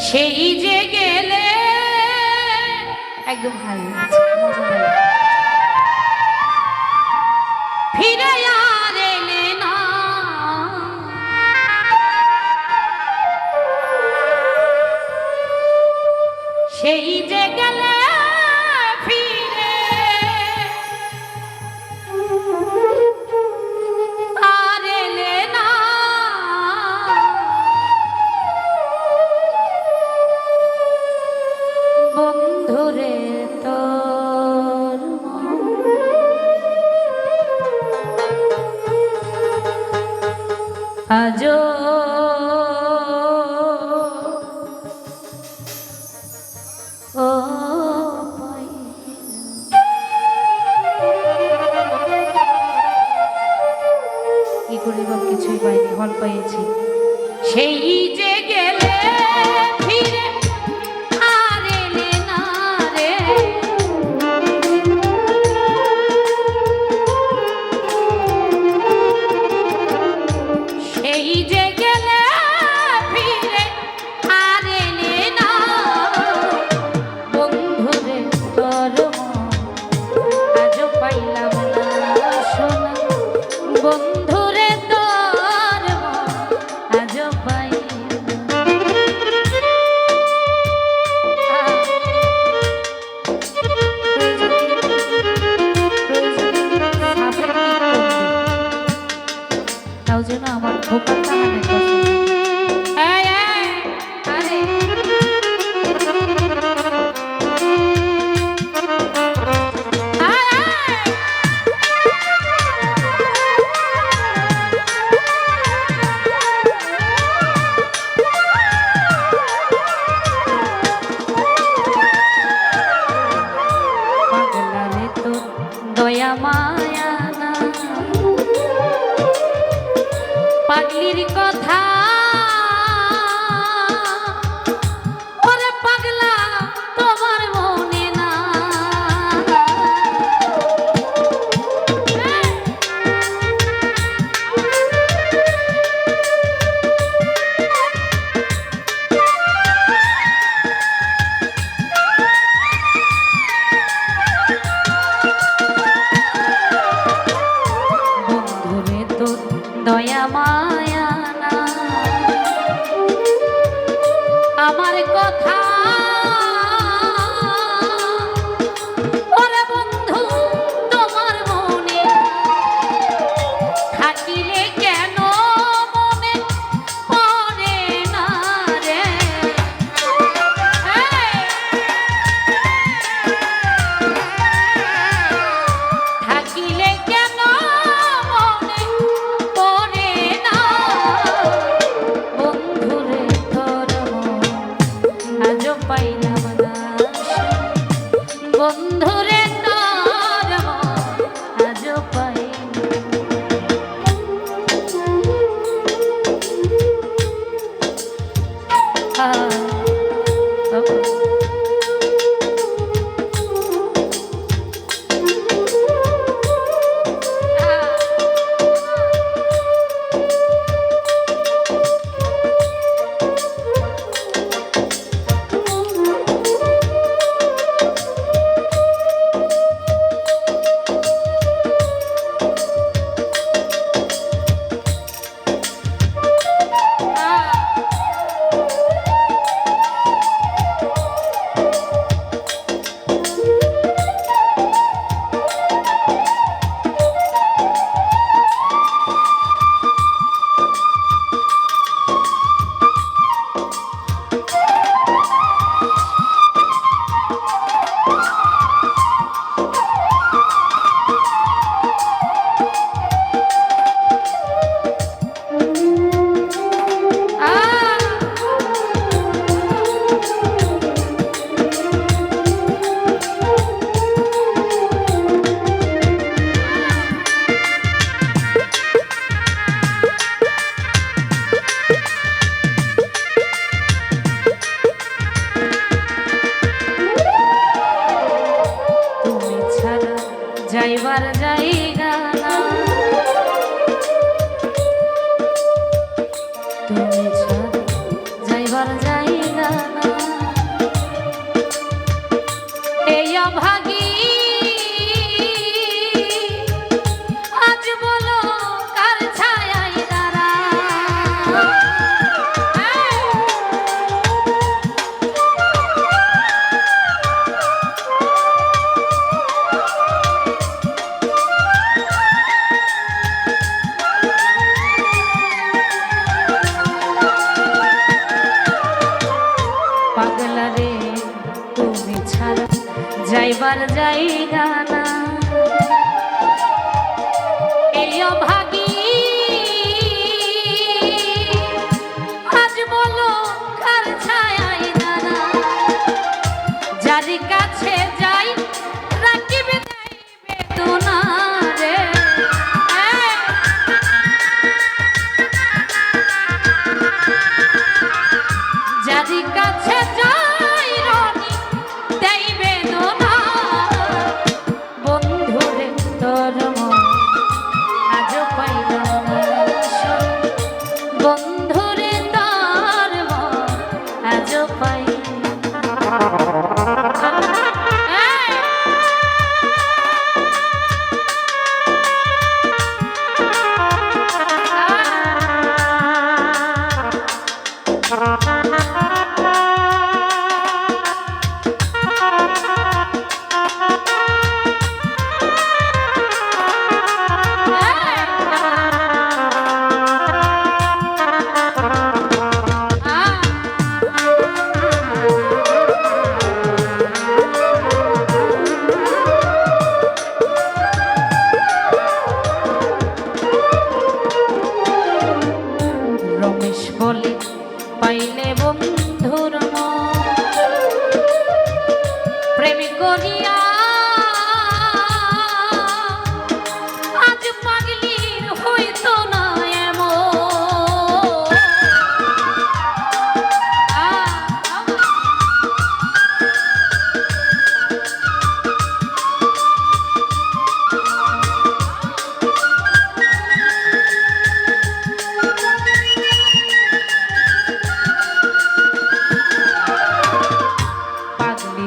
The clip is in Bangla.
সেই যে গেলে একদম ভালো আচ্ছা, ফিরে আর এলে না। সেই যে গেলে আজ ও কি করিব কিছুই পাইনি হল পেয়েছি সেই Ah. জায়গা রমেশ বলে পাইলে বন্ধুর প্রেম করিয়া